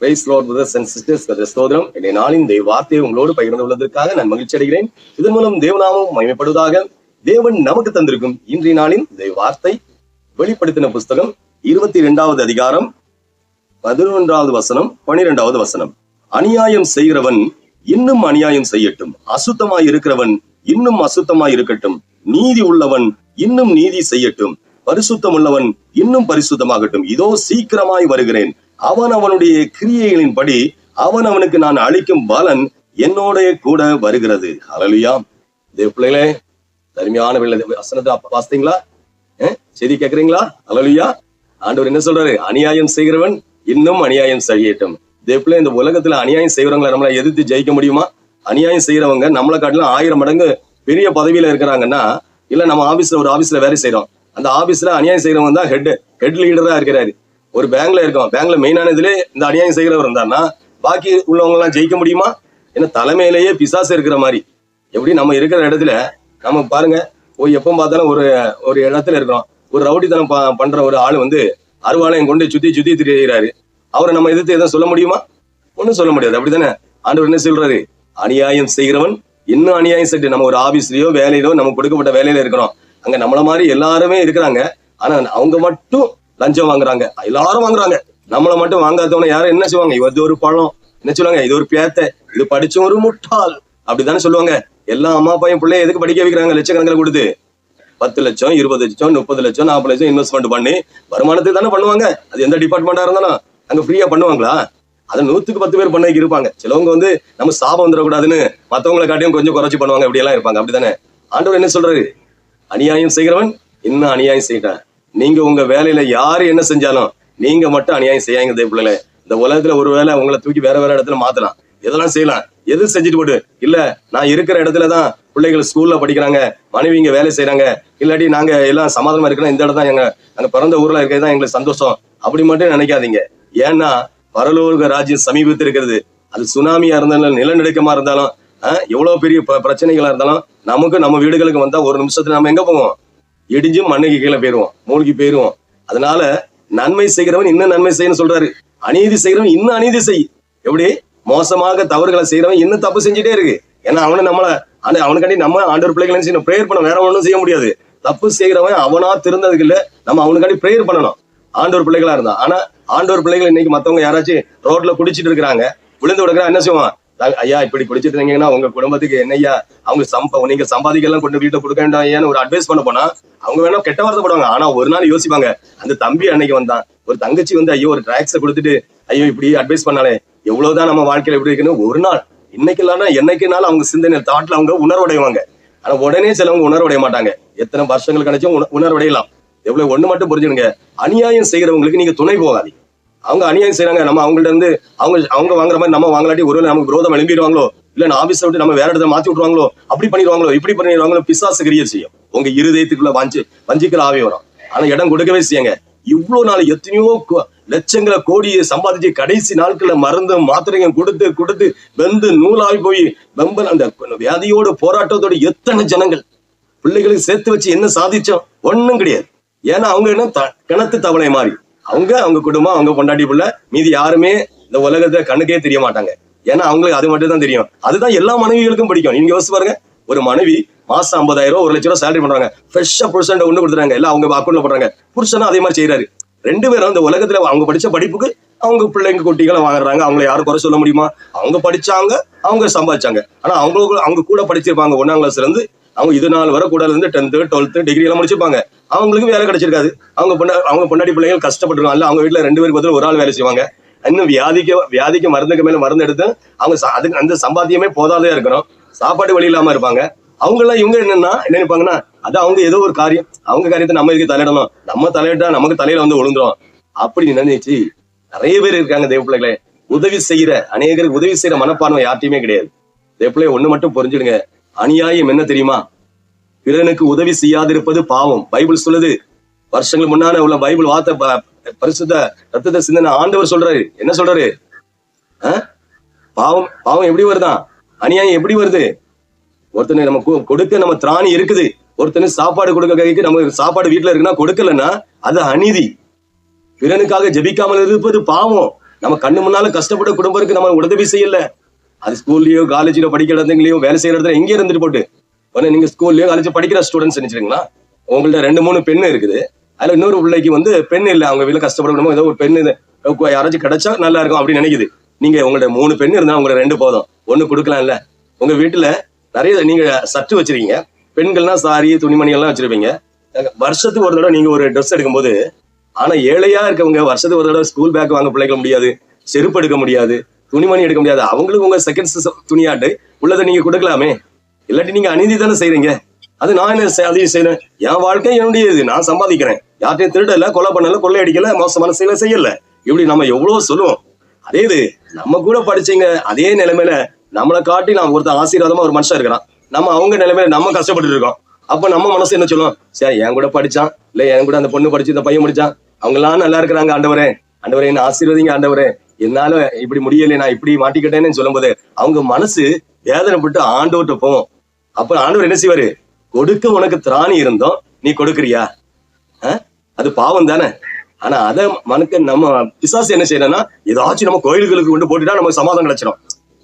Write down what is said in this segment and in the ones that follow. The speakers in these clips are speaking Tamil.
Praise lord brothers and sisters கதிர ஸ்தோத்திரம். இன்றைய நாளின் தேவ வார்த்தையை உங்களோடு பகிர்ந்து உள்ளதற்காக நான் மகிழ்ச்சி அடைகிறேன். இதன் மூலம் தேவநாமம் மகிமைப்படுவதாக தேவன் நமக்கு தந்திருக்கும் இன்றைய நாளின் தேவ வார்த்தை. வெளிப்படுத்தின புஸ்தகம் இருபத்தி இரண்டாவது அதிகாரம் பதினொன்றாவது வசனம் பனிரெண்டாவது வசனம். அநியாயம் செய்கிறவன் இன்னும் அநியாயம் செய்யட்டும். அசுத்தமாய் இருக்கிறவன் இன்னும் அசுத்தமாய் இருக்கட்டும். நீதி உள்ளவன் இன்னும் நீதி செய்யட்டும். பரிசுத்தம் உள்ளவன் இன்னும் பரிசுத்தமாகட்டும். இதோ சீக்கிரமாய் வருகிறேன். அவன் அவனுடைய கிரியைகளின்படி அவன் அவனுக்கு நான் அளிக்கும் பலன் என்னோட கூட வருகிறது. அலலியா தேவ பிள்ளைகளே தருமையான பிள்ளை. வசனத்தை வாசித்தீங்களா? செய்தி கேக்குறீங்களா அலலியா ஆண்டவர் என்ன சொல்றாரு? அநியாயம் செய்கிறவன் இன்னும் அநியாயம் செய்யட்டும். தேவப்பிள்ளை இந்த உலகத்துல அநியாயம் செய்யறவங்களை நம்மளை எதிர்த்து ஜெயிக்க முடியுமா? அநியாயம் செய்யறவங்க நம்மளை காட்டிலும் ஆயிரம் மடங்கு பெரிய பதவியில இருக்கிறாங்கன்னா இல்ல நம்ம ஆபீஸ்ல ஒரு ஆபீஸ்ல வேலை செய்யறோம் அந்த ஆபீஸ்ல அநியாயம் செய்யறவங்க தான் ஹெட் ஹெட் லீடரா இருக்கிறாரு. ஒரு பேங்க்ல இருக்கோம் பேங்க்ல மெயினான இதுல இந்த அநியாயம் செய்கிறவர் இருந்தாருன்னா பாக்கி உள்ளவங்க எல்லாம் ஜெயிக்க முடியுமா? ஏன்னா தலைமையிலேயே பிசாசு இருக்கிற மாதிரி. எப்படி நம்ம இருக்கிற இடத்துல நம்ம பாருங்க போய் எப்போ பார்த்தாலும் ஒரு ஒரு இடத்துல இருக்கிறோம். ஒரு ரவுடித்தனம் பண்ற ஒரு ஆள் வந்து அருவாளையும் கொண்டு சுத்தி சுத்தி திரிகிறாரு அவரை நம்ம எதிர்த்து எதுவும் சொல்ல முடியுமா? ஒன்றும் சொல்ல முடியாது. அப்படித்தானே? ஆண்டவர் என்ன சொல்றாரு? அநியாயம் செய்கிறவன் இன்னும் அநியாயம் செய்து நம்ம ஒரு ஆபீஸ்லயோ வேலையிலோ நம்ம கொடுக்கப்பட்ட வேலையில இருக்கிறோம். அங்க நம்மள மாதிரி எல்லாருமே இருக்கிறாங்க. ஆனா அவங்க மட்டும் லஞ்சம் வாங்குறாங்க. எல்லாரும் வாங்குறாங்க. நம்மள மட்டும் வாங்காதவன யாரும் என்ன செய்வாங்க? இது ஒரு பழம். என்ன சொல்லுவாங்க? இது ஒரு பேத்தை. இது படிச்ச ஒரு முட்டாள். அப்படித்தானே சொல்லுவாங்க. எல்லா அம்மா பையன் பிள்ளைய எதுக்கு படிக்க வைக்கிறாங்க? லட்சக்கணக்கில் கொடுத்து. பத்து லட்சம் இருபது லட்சம் முப்பது லட்சம் நாற்பது லட்சம் இன்வெஸ்ட்மெண்ட் பண்ணி வருமானத்துக்கு தானே பண்ணுவாங்க? அது எந்த டிபார்ட்மெண்டா இருந்தாலும். அங்க ஃப்ரீயா பண்ணுவாங்களா? அதை நூத்துக்கு பத்து பேர் பண்ண இருப்பாங்க. சிலவங்க வந்து நம்ம சாபம் வந்துடக்கூடாதுன்னு மத்தவங்களை காட்டியும் கொஞ்சம் குறைச்சி பண்ணுவாங்க. இப்படி எல்லாம் இருப்பாங்க. அப்படித்தானே ஆண்டவர் என்ன சொல்றாரு? அநியாயம் செய்கிறவன் இன்னும் அநியாயம் செய்யட்டான் நீங்க உங்க வேலையில யாரு என்ன செஞ்சாலும் நீங்க மட்டும் அநியாயம் செய்யாங்க தேவப்பிள்ளைல இந்த உலகத்துல ஒரு வேளை உங்களை தூக்கி வேற வேற இடத்துல மாத்தலாம். எதெல்லாம் செய்யலாம்? எது செஞ்சுட்டு போட்டு? இல்ல நான் இருக்கிற இடத்துல தான் பிள்ளைகள் ஸ்கூல்ல படிக்கிறாங்க மனைவி இங்க வேலை செய்யறாங்க இல்லாட்டி நாங்க எல்லாம் சமாதானமா இருக்கிறோம். இந்த இடம் தான் எங்க நாங்க பிறந்த ஊர்ல இருக்கிறது தான் எங்களுக்கு சந்தோஷம். அப்படி மட்டும் நினைக்காதீங்க. ஏன்னா பரலோக ராஜ்யம் சமீபத்தில் இருக்கிறது அது சுனாமியா இருந்தாலும் நிலநடுக்கமா இருந்தாலும் எவ்வளவு பெரிய ப- பிரச்சனைகளா இருந்தாலும் நமக்கு நம்ம வீடுகளுக்கு வந்தா ஒரு நிமிஷத்துல நம்ம எங்க போவோம்? இடிஞ்சு மண்ணுக்கு கீழே போயிருவோம் மூழ்கி போயிருவோம் அதனால நன்மை செய்கிறவன் இன்னும் நன்மை செய்யணும் சொல்றாரு. அநீதி செய்கிறவன் இன்னும் அநீதி செய். எப்படி? மோசமாக தவறுகளை செய்யறவன் இன்னும் தப்பு செஞ்சுட்டே இருக்கு. ஏன்னா அவனை நம்மள அவனுக்காண்டி நம்ம ஆண்டவர் பிள்ளைகளை செய்யணும் ப்ரேயர் பண்ண வேற ஒன்றும் செய்ய முடியாது. தப்பு செய்கிறவன் அவனா திருந்ததுக்கு இல்ல நம்ம அவனுக்காண்டி ப்ரேயர் பண்ணணும். ஆண்டவர் பிள்ளைகளா இருந்தான் ஆனா ஆண்டவர் பிள்ளைகள் இன்னைக்கு மத்தவங்க யாராச்சும் ரோட்ல குடிச்சிட்டு இருக்கிறாங்க விழுந்து விடுக்கிறா என்ன செய்வான்? ஐயா இப்படி குடிச்சிட்டு இருந்தீங்கன்னா உங்க குடும்பத்துக்கு என்னையா அவங்க சம்ப நீங்க சம்பாதிக்கலாம் கொண்டு வீட்டை கொடுக்க வேண்டாம் ஏன்னு ஒரு அட்வைஸ் பண்ண போனா அவங்க வேணா கெட்ட வார்த்தை போடுவாங்க. ஆனா ஒரு நாள் யோசிப்பாங்க. அந்த தம்பி அன்னைக்கு வந்தான். ஒரு தங்கச்சி வந்து ஐயோ ஒரு டிராக்ஸை கொடுத்துட்டு ஐயோ இப்படி அட்வைஸ் பண்ணாலே எவ்வளவுதான் நம்ம வாழ்க்கையில எப்படி இருக்குன்னு ஒரு நாள். இன்னைக்கு இல்லைன்னா என்னைக்குனாலும் அவங்க சிந்தனை தாட்ல அவங்க உணர்வடைவாங்க. ஆனா உடனே சிலவங்க உணர்வடைய மாட்டாங்க. எத்தனை வருஷங்கள் கிடைச்சும் உண- உணர்வடையலாம். எவ்வளவு ஒண்ணு மட்டும் புரிஞ்சுடுங்க அநியாயம் செய்யறவங்களுக்கு நீங்க துணை போகாதீங்க. அவங்க அநியாயம் செய்யறாங்க நம்ம அவங்கள்ட்ட இருந்து அவங்க அவங்க வாங்குற மாதிரி நம்ம வாங்கலாட்டி ஒருவேளை நமக்கு விரோதம் எழுப்பிடுவாங்களோ இல்ல நான் ஆபீஸ் விட்டு நம்ம வேற இடத்துல மாத்தி விட்டுருவாங்களோ? அப்படி பண்ணிடுவாங்களோ? இப்படி பண்ணிடுவாங்களோ? பிசாசு கிரியர் செய்யும். உங்க இருதயத்துக்குள்ள வஞ்சி வஞ்சிக்கிற ஆவி வரும். ஆனா இடம் கொடுக்கவே செய்யுங்க. இவ்வளவு நாள் எத்தனையோ கோ- லட்சங்களை கோடியை சம்பாதிச்சு கடைசி நாட்கள்ல மருந்து மாத்திரைங்க கொடுத்து கொடுத்து வெந்து நூலாகி போய் வெம்பல் அந்த வியாதியோட போராட்டத்தோட எத்தனை ஜனங்கள்? பிள்ளைகளுக்கு சேர்த்து வச்சு என்ன சாதிச்சோம்? ஒண்ணும் கிடையாது. ஏன்னா அவங்க என்ன த- கிணத்து தவளை மாதிரி. அவங்க அவங்க குடும்பம் அவங்க பொண்டாட்டி மீதி யாருமே இந்த உலகத்தை கண்ணுக்கே தெரிய மாட்டாங்க. ஏன்னா அவங்களுக்கு அது மட்டும் தான் தெரியும். அதுதான் எல்லா மனைவிகளுக்கும் பிடிக்கும். நீங்க யோசிச்சு பாருங்க. ஒரு மனைவி மாசம் ஐம்பதாயிரம் ரூபா ஒரு லட்ச ரூபா சேலரி பண்றாங்க. ஃப்ரெஷ்ஷா புருஷன் ஒண்ணு கொடுத்துறாங்க. எல்லாம் அவங்க அக்கௌண்ட்ல பண்றாங்க. புருஷனும் அதே மாதிரி செய்யறாரு ரெண்டு பேரும் இந்த உலகத்துல அவங்க படிச்ச படிப்புக்கு அவங்க பிள்ளைங்க குட்டிகளை வாங்குறாங்க. அவங்கள யாரும் குறை சொல்ல முடியுமா? அவங்க படிச்சாங்க அவங்க சம்பாதிச்சாங்க. ஆனா அவங்களுக்கு அவங்க கூட படிச்சிருப்பாங்க ஒன்னாம் கிளாஸ்ல இருந்து அவங்க இது நாள் வர கூட இருந்து டென்த்து டுவெல்த்து டிகிரி எல்லாம் முடிச்சிருப்பாங்க. அவங்களுக்கு வேலை கிடைச்சிருக்காது. அவங்க பொண்ணா அவங்க பொண்டாடி பிள்ளைகள் கஷ்டப்பட்டுருவாங்கல்ல அவங்க வீட்டில் ரெண்டு பேருக்கு பதில் ஒரு ஆள் வேலை செய்வாங்க. இன்னும் வியாதிக்கு வியாதிக்கு மருந்துக்கு மேல மருந்து எடுத்து அவங்க அதுக்கு அந்த சம்பாத்தியமே போதாதே இருக்கிறோம் சாப்பாடு வழி இல்லாம இருப்பாங்க. அவங்க எல்லாம் இவங்க என்னன்னா என்ன நினைப்பாங்கன்னா அது அவங்க ஏதோ ஒரு காரியம். அவங்க காரியத்தை நம்ம இதுக்கு தலையிடணும்? நம்ம தலையிட்டா நமக்கு தலையில வந்து விழுந்துரும். அப்படி நினைச்சு நிறைய பேர் இருக்காங்க தேவ பிள்ளைகளே. உதவி செய்யற அநேகருக்கு உதவி செய்யற மனப்பான்மை யார்ட்டையுமே கிடையாது. தேவ பிள்ளை ஒண்ணு மட்டும் புரிஞ்சுடுங்க. அநியாயம் என்ன தெரியுமா? பிறனுக்கு உதவி செய்யாதிருப்பது பாவம். பைபிள் சொல்லுது வருஷங்களுக்கு முன்னால உள்ள பைபிள் வார்த்தை ப- பரிசுத்த ரத்தத்தை சிந்தனை ஆண்டவர் சொல்றாரு. என்ன சொல்றாரு? ஆ? பாவம் பாவம் எப்படி வருதான்? அநியாயம் எப்படி வருது? ஒருத்தனை நம்ம கொடுக்க நம்ம திராணி இருக்குது. ஒருத்தனுக்கு சாப்பாடு கொடுக்க கைக்கு நம்ம சாப்பாடு வீட்டுல இருக்குன்னா கொடுக்கலன்னா அது அநீதி. பிறனுக்காக ஜெபிக்காமல் இருப்பது பாவம். நம்ம கண்ணு முன்னால கஷ்டப்பட்ட குடும்பத்துக்கு நம்ம உதவி செய்யல. அது ஸ்கூல்லயோ காலேஜ்லயோ படிக்கிற இடத்துலயோ வேலை செய்யற இடத்துல எங்கே இருந்துட்டு போட்டு. உடனே நீங்க ஸ்கூல்லயோ காலேஜ் படிக்கிற ஸ்டூடெண்ட்ஸ் நினைச்சிருங்களா உங்கள்ட்ட ரெண்டு மூணு பெண் இருக்குது. அதுல இன்னொரு பிள்ளைக்கு வந்து பெண் இல்ல. அவங்க வீட்டுல கஷ்டப்படணும் ஏதோ ஒரு பெண் யாராச்சும் கிடைச்சா நல்லா இருக்கும் அப்படின்னு நினைக்குது. நீங்க உங்கள்ட்ட மூணு பெண் இருந்தா உங்களை ரெண்டு போதும். ஒண்ணு கொடுக்கலாம் இல்ல உங்க வீட்டுல நிறைய நீங்க சட்டு வச்சிருக்கீங்க. பெண்கள்னா சாரி துணிமணி எல்லாம் வச்சிருப்பீங்க. வருஷத்துக்கு ஒரு தடவை நீங்க ஒரு ட்ரெஸ் எடுக்கும்போது ஆனா ஏழையா இருக்கவங்க வருஷத்துக்கு ஒரு தடவை ஸ்கூல் பேக் வாங்க பிள்ளைக்க முடியாது. செருப்பு எடுக்க முடியாது. துணிமணி எடுக்க முடியாது. அவங்களுக்கு உங்க செகண்ட்ஸ் துணியாட்டு. உள்ளதை நீங்க கொடுக்கலாமே. இல்லாட்டி நீங்க அநீதி தானே செய்றீங்க? அது நான் என்ன செய்- அதையும் செய்யறேன் என் வாழ்க்கை என்னுடைய இது நான் சம்பாதிக்கிறேன். யார்ட்டையும் திருடல கொலை பண்ணல கொள்ளை அடிக்கல மோசமான செயல செய்யல. இப்படி நம்ம எவ்வளவு சொல்லுவோம். அதே இது நம்ம கூட படிச்சீங்க அதே நிலைமையில நம்மளை காட்டி நான் ஒருத்தர் ஆசீர்வாதமா ஒரு மனுஷன் இருக்கிறான். நம்ம அவங்க நிலைமையில நம்ம கஷ்டப்பட்டு இருக்கோம். அப்ப நம்ம மனசு என்ன சொல்லுவோம் சரி என் கூட படிச்சான். இல்ல என் கூட அந்த பொண்ணு படிச்சு இந்த பையன் படிச்சான் அவங்க எல்லாம் நல்லா இருக்கிறாங்க ஆண்டவரே. ஆண்டவரே என்ன ஆசீர்வதிங்க ஆண்டவரே. என்னால இப்படி முடியல நான் இப்படி மாட்டிக்கிட்டேன்னு சொல்லும்போது அவங்க மனசு வேதனைப்பட்டு ஆண்டவர்கிட்ட போவோம் அப்ப ஆண்டவர் என்ன செய்வாரு? கொடுக்க உனக்கு திராணி இருந்தோம் நீ கொடுக்குறியா? அது பாவம் தானே. ஆனா அத மனக்கு நம்ம பிசாசு என்ன செய்யணும்னா ஏதாச்சும் நம்ம கோயில்களுக்கு கொண்டு போட்டுட்டா நமக்கு சமாதானம் கிடைச்சிடும்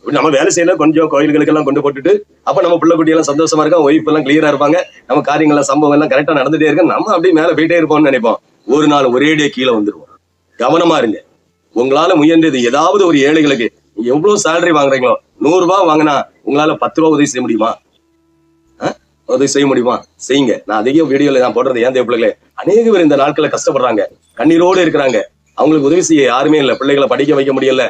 நம்ம வேலை செய்யல கொஞ்சம் கோயில்களுக்கு எல்லாம் கொண்டு போட்டுட்டு அப்ப நம்ம பிள்ளை குட்டி எல்லாம் சந்தோஷமா இருக்கும் ஒய்ஃப் எல்லாம் கிளியரா இருப்பாங்க நம்ம காரியங்கள் சம்பவம் எல்லாம் கரெக்டா நடந்துட்டே இருக்கு நம்ம அப்படியே மேல போயிட்டே இருப்போம்னு நினைப்போம். ஒரு நாள் ஒரேடியே கீழே வந்துருவோம். கவனமா இருங்க. உங்களால முயன்றது ஏதாவது ஒரு ஏழைகளுக்கு எவ்வளவு சேலரி வாங்குறீங்களோ நூறு ரூபாய் வாங்கினா உங்களால பத்து ரூபா உதவி செய்ய முடியுமா? உதவி செய்ய முடியுமா? செய்யுங்க. நான் அதிக வீடியோல நான் போடுறது ஏன் தேவைப்பிள்ளைகளே? அநேக பேர் இந்த நாட்களை கஷ்டப்படுறாங்க. கண்ணீரோடு இருக்கிறாங்க. அவங்களுக்கு உதவி செய்ய யாருமே இல்லை. பிள்ளைகளை படிக்க வைக்க முடியல.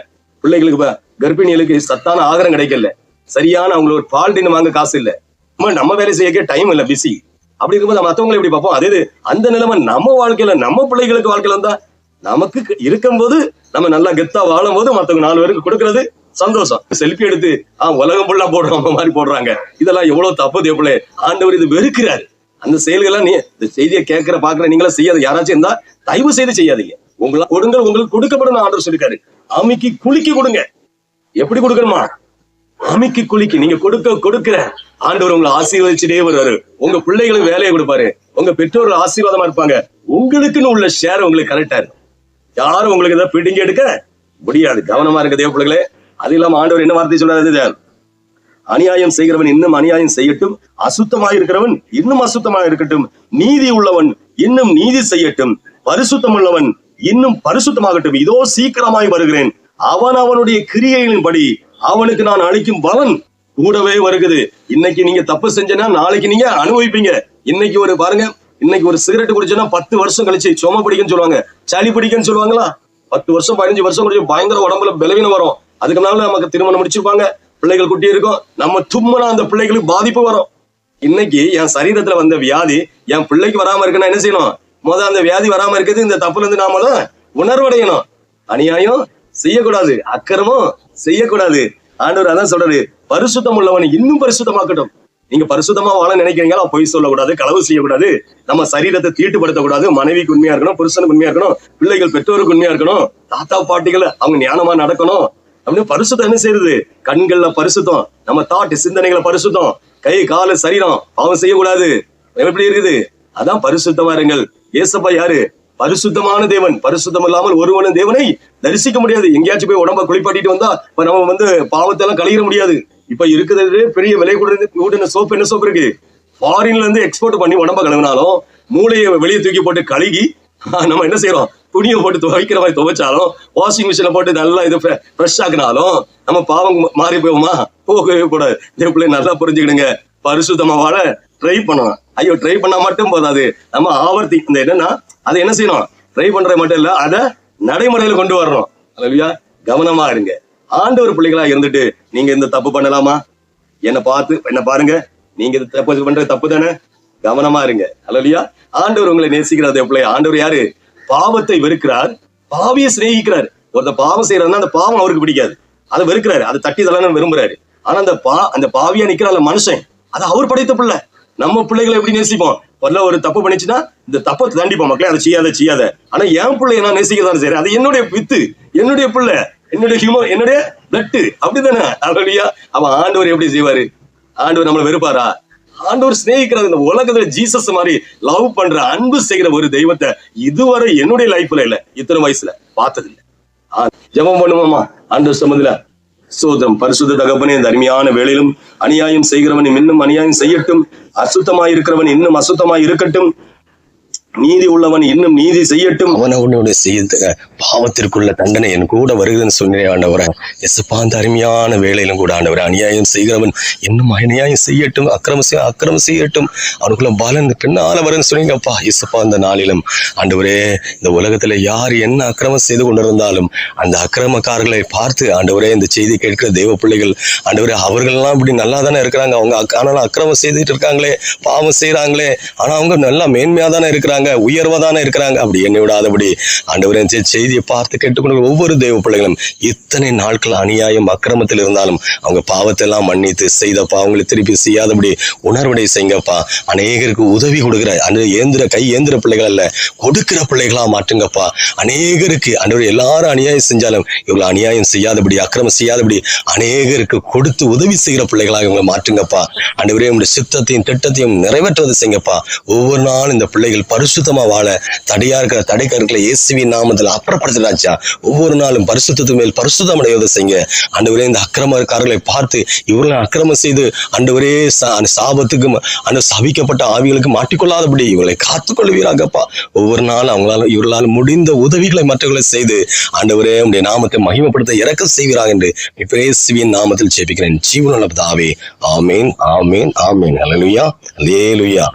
பிள்ளைகளுக்கு கர்ப்பிணிகளுக்கு சத்தான ஆகாரம் கிடைக்கல. சரியான அவங்களுக்கு ஒரு பால் டின்னு வாங்க காசு இல்ல. நம்ம நம்ம வேலை செய்யக்கே டைம் இல்ல. பிஸி அப்படி இருக்கும்போது நம்ம மத்தவங்களை எப்படி பார்ப்போம்? அதே அந்த நிலைமை நம்ம வாழ்க்கையில நம்ம பிள்ளைகளுக்கு வாழ்க்கையில இருந்தா நமக்கு இருக்கும்போது நம்ம நல்லா கெத்தா வாழும் போது மத்தவங்க நாலு பேருக்கு கொடுக்கறது சந்தோஷம். செல்ஃபி எடுத்து ஆஹ் உலகம் ஃபுல்லா போடுறோம் மாதிரி போடுறாங்க. இதெல்லாம் எவ்வளவு தப்பு எப்படி ஆண்டவர் இது வெறுக்கிறாரு. அந்த செயல்கள்லாம் நீ இந்த செய்தியை கேட்கிற பாக்குற நீங்களா செய்யாத யாராச்சும் இருந்தா தயவு செய்து செய்யாதீங்க. உங்களா கொடுங்க உங்களுக்கு கொடுக்கப்படும் ஆர்டர் சொல்லிருக்காரு. அமைக்கு குலுக்கி கொடுங்க. எப்படி கொடுக்கணுமா? அமைக்கு குளிக்கு நீங்க கொடுக்க கொடுக்கிற ஆண்டவர் உங்களை ஆசீர்வதிச்சுட்டே வருவாரு. உங்க பிள்ளைகளுக்கு வேலையை கொடுப்பாரு. உங்க பெற்றோர்கள் ஆசீர்வாதமா இருப்பாங்க. உங்களுக்குன்னு உள்ள ஷேர் உங்களுக்கு கரெக்டா இருக்கும். யாரும் உங்களுக்கு இதை பிடிங்கி எடுக்க முடியாது. கவனமா இருக்க தேவ பிள்ளைகளே. அது இல்லாம ஆண்டவர் என்ன வார்த்தை சொல்றாரு அநியாயம் செய்கிறவன் இன்னும் அநியாயம் செய்யட்டும். அசுத்தமாக இருக்கிறவன் இன்னும் அசுத்தமாக இருக்கட்டும். நீதி உள்ளவன் இன்னும் நீதி செய்யட்டும். பரிசுத்தம் உள்ளவன் இன்னும் பரிசுத்தமாகட்டும். இதோ சீக்கிரமாய் வருகிறேன். அவன் அவனுடைய கிரியைகளின்படி அவனுக்கு நான் அளிக்கும் பலன் கூடவே வருகுது இன்னைக்கு நீங்க தப்பு செஞ்சனா நாளைக்கு நீங்க அனுபவிப்பீங்க. இன்னைக்கு ஒரு பாருங்க இன்னைக்கு ஒரு சிகரெட் குடிச்சோன்னா பத்து வருஷம் கழிச்சு சும பிடிக்குன்னு சொல்லுவாங்க. சளி பிடிக்குன்னு சொல்லுவாங்களா? பத்து வருஷம் பதினஞ்சு வருஷம் குடிச்சு பயங்கர உடம்புல பலவீனம் வரும். அதுக்கு முன்னால நமக்கு திருமணம் முடிச்சிருப்பாங்க. பிள்ளைகள் குட்டி இருக்கும். நம்ம தும்மனா அந்த பிள்ளைகளுக்கு பாதிப்பு வரும். இன்னைக்கு என் சரீரத்துல வந்த வியாதி என் பிள்ளைக்கு வராம இருக்குன்னா என்ன செய்யணும்? முத அந்த வியாதி வராம இருக்குது இந்த தப்புல இருந்து நாமளும் உணர்வடையணும். அநியாயம் செய்யக்கூடாது. அக்கிரமும் செய்யக்கூடாது. ஆண்டவர் அதான் சொல்றாரு. பரிசுத்தம் உள்ளவனை இன்னும் பரிசுத்தமாக்கட்டும். நீங்க பரிசுத்தமா வாழ நினைக்கிறீங்களா? பொய் சொல்லக்கூடாது களவு செய்யக்கூடாது. நம்ம சரீரத்தை தீட்டுப்படுத்தக்கூடாது. மனைவிக்கு உண்மையா இருக்கணும் புருஷனுக்கு உண்மையா இருக்கணும் பிள்ளைகள் பெற்றோருக்கு உண்மையா இருக்கணும் தாத்தா பாட்டிகள் அவங்க ஞானமா நடக்கணும். அப்படின்னு பரிசுத்தம் என்ன செய்யுது கண்கள்ல பரிசுத்தம் நம்ம தாட்டு சிந்தனைகளை பரிசுத்தம் கை காலு சரீரம் பாவம் செய்யக்கூடாது. எப்படி இருக்குது? அதான் பரிசுத்தமா இருங்கள். ஏசப்பா யாரு? பரிசுத்தமான தேவன். பரிசுத்தம் இல்லாமல் ஒருவனும் தேவனை தரிசிக்க முடியாது. எங்கேயாச்சும் போய் உடம்ப குளிப்பாட்டிட்டு வந்தா நம்ம வந்து பாவத்தை எல்லாம் கழியிற முடியாது. இப்ப இருக்கிறது பெரிய விலை கூட கூடின சோப்பு என்ன சோப்பு இருக்கு? ஃபாரின்ல இருந்து எக்ஸ்போர்ட் பண்ணி உடம்ப கழுவினாலும் மூளையை வெளியே தூக்கி போட்டு கழுகி நம்ம என்ன செய்யறோம்? துணியை போட்டு துவைக்கிற மாதிரி துவைச்சாலும் வாஷிங் மிஷினை போட்டு நல்லா இது ஃப்ரெஷ் ஆக்கினாலும் நம்ம பாவம் மாறி போவோமா போகவே கூடாது. இதே பிள்ளை நல்லா புரிஞ்சுக்கிடுங்க. பரிசுத்தமா வாழ ட்ரை பண்ணணும். ஐயோ ட்ரை பண்ணா மட்டும் போதாது நம்ம ஆவர்த்தி இந்த என்னன்னா அதை என்ன செய்யணும்? ட்ரை பண்றது மட்டும் இல்ல அதை நடைமுறையில கொண்டு வரணும். அல்லையா கவனமா இருங்க. ஆண்டவர் பிள்ளைகளா இருந்துட்டு நீங்க இந்த தப்பு பண்ணலாமா? என்ன பார்த்து என்ன பாருங்க. நீங்க இது தப்பு பண்றது தப்பு தானே? கவனமா இருங்க. அல்லையா ஆண்டவர் உங்களை நேசிக்கிறார் பிள்ளை ஆண்டவர் யாரு? பாவத்தை வெறுக்கிறார். பாவியை சிநேகிக்கிறார். ஒருத்தர் பாவம் செய்யறதுனா அந்த பாவம் அவருக்கு பிடிக்காது. அதை வெறுக்கிறாரு. அதை தட்டி தள்ளணும் விரும்புறாரு. ஆனா அந்த பா அந்த பாவியா நிக்கிறாள் மனுஷன். அது அவர் படைத்த பிள்ளை. நம்ம பிள்ளைகளை எப்படி நேசிப்போம்? பல்ல ஒரு தப்பு பண்ணிச்சுன்னா இந்த தப்பை தண்டிப்போம். மக்களே அதை செய்யாத செய்யாத. ஆனா என் பிள்ளைய நான் நேசிக்க சரி அது என்னுடைய வித்து என்னுடைய பிள்ளை. என்னுடைய ஹியூமன் என்னுடைய பிளட்டு அப்படிதானே? அப்படியா அவன் ஆண்டவர் எப்படி செய்வாரு? ஆண்டவர் நம்மளை வெறுப்பாரா? ஆண்டவர் சிநேகிக்கிறது இந்த உலகத்துல ஜீசஸ் மாதிரி லவ் பண்ற அன்பு செய்கிற ஒரு தெய்வத்தை இதுவரை என்னுடைய லைஃப்ல இல்ல. இத்தனை வயசுல பார்த்தது இல்ல ஜபம் பண்ணுவோமா? ஆண்டவர் சமதுல சோதரம் பரிசுத்த தகப்பனே இந்த அருமையான வேளையிலும் அநியாயம் செய்கிறவன் இன்னும் அநியாயம் செய்யட்டும். அசுத்தமாய் இருக்கிறவன் இன்னும் அசுத்தமாய் இருக்கட்டும் நீதி உள்ளவன் இன்னும் நீதி செய்யட்டும். அவன் அவனுடைய செய்த பாவத்திற்குள்ள தண்டனை என் கூட வருகிறதுன்னு சொன்னேன் ஆண்டவரே. எசப்பா அந்த அருமையான வேலையிலும் கூட ஆண்டவரே அநியாயம் செய்கிறவன் இன்னும் அநியாயம் செய்யட்டும் அக்கிரம செய்ய அக்கிரம செய்யட்டும். அவனுக்குள்ள பலன் பின்னால வரும்னு சொன்னீங்கப்பா இசப்பா அந்த நாளிலும். ஆண்டவரே இந்த உலகத்துல யார் என்ன அக்கிரமம் செய்து கொண்டிருந்தாலும் அந்த அக்கிரமக்காரர்களை பார்த்து ஆண்டவரே இந்த செய்தி கேட்கிற தெய்வ பிள்ளைகள் ஆண்டவரே அவர்கள்லாம் இப்படி நல்லா தானே இருக்கிறாங்க. அவங்க அக்க- ஆனாலும் அக்கிரமம் செய்துட்டு இருக்காங்களே பாவம் செய்யறாங்களே ஆனா அவங்க நல்லா மேன்மையா தானே இருக்கிறாங்க. இருக்கிறாங்க உயர்வதான இருக்கிறாங்க. அப்படி என்னை விடாதபடி ஆண்டவர் இந்த செய்தியை பார்த்து கேட்டுக்கொண்டு ஒவ்வொரு தெய்வ பிள்ளைகளும் இத்தனை நாட்கள் அநியாயம் அக்கிரமத்தில் இருந்தாலும் அவங்க பாவத்தை எல்லாம் மன்னித்து செய்தப்பா அவங்களை திருப்பி செய்யாதபடி உணர்வடை செய்யுங்கப்பா. அநேகருக்கு உதவி கொடுக்குற அந்த ஏந்திர கை ஏந்திர பிள்ளைகள் அல்ல கொடுக்கிற பிள்ளைகளா மாட்டுங்கப்பா அநேகருக்கு ஆண்டவர் எல்லாரும் அநியாயம் செஞ்சாலும் இவங்களை அநியாயம் செய்யாதபடி அக்கிரமம் செய்யாதபடி அநேகருக்கு கொடுத்து உதவி செய்கிற பிள்ளைகளாக இவங்களை மாற்றுங்கப்பா. அன்றுவரே உங்களுடைய சித்தத்தையும் திட்டத்தையும் நிறைவேற்றுவது செய்யுங்கப்பா. ஒவ்வொரு நாளும் இந்த பிள்ளைகள் பரு பரிசுத்தமா வாழ. தடையா இருக்கிற தடை கருக்களை இயேசுவி நாமத்தில் அப்புறப்படுத்தினாச்சா ஒவ்வொரு நாளும் பரிசுத்தத்து மேல் பரிசுத்தம் அடைவதை செய்யுங்க. ஆண்டவரே இந்த அக்கிரமக்காரர்களை பார்த்து இவர்களை அக்கிரமம் செய்து ஆண்டவரே அந்த சாபத்துக்கு அந்த சபிக்கப்பட்ட ஆவிகளுக்கு மாட்டிக்கொள்ளாதபடி இவர்களை காத்துக்கொள்வீராகப்பா. ஒவ்வொரு நாளும் அவங்களால இவர்களால் முடிந்த உதவிகளை மற்றவர்களை செய்து ஆண்டவரே உடைய நாமத்தை மகிமப்படுத்த இறக்க செய்கிறார் என்று இயேசுவின் நாமத்தில் ஜெபிக்கிறேன். ஜீவனுள்ள பிதாவே ஆமேன் ஆமேன் ஆமேன். அலலுயா அல்லேலூயா